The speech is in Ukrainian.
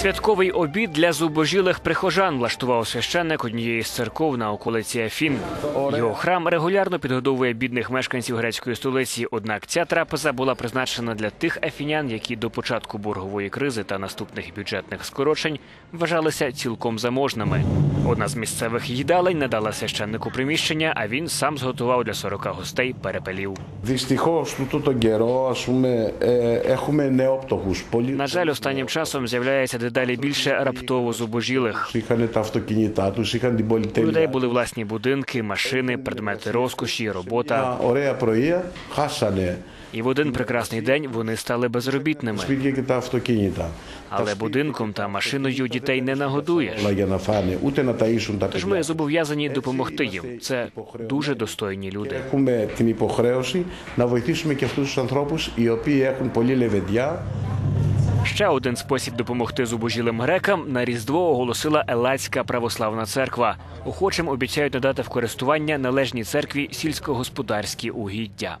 Святковий обід для зубожілих прихожан влаштував священник однієї з церков на околиці Афін. Його храм регулярно підгодовує бідних мешканців грецької столиці. Однак ця трапеза була призначена для тих афінян, які до початку боргової кризи та наступних бюджетних скорочень вважалися цілком заможними. Одна з місцевих їдалень надала священнику приміщення, а він сам зготував для 40 гостей перепелів. На жаль, останнім часом з'являється дедалі більше раптово зубожілих. είχαν τα αυτοκίνητά του, είχαν την У людей πολυτέλεια. були власні будинки, машини, предмети розкоші, робота. Μια ωραία πρωία χάσανε І в один прекрасний день вони стали безробітними. σπίτια και τα αυτοκίνητα. Але будинком та машиною дітей не нагодуєш. Όλα για να φάνε, ούτε να ταΐσουν τα Тож παιδιά. ми зобов'язані допомогти їм. Це дуже достойні люди. Έχουμε την υποχρέωση να βοηθήσουμε και αυτούς τους ανθρώπους οι οποίοι έχουν πολύ λεβεντιά Ще один спосіб допомогти зубожілим грекам на різдво оголосила Елацька православна церква. Охочим обіцяють надати в користування належній церкві сільськогосподарські угіддя.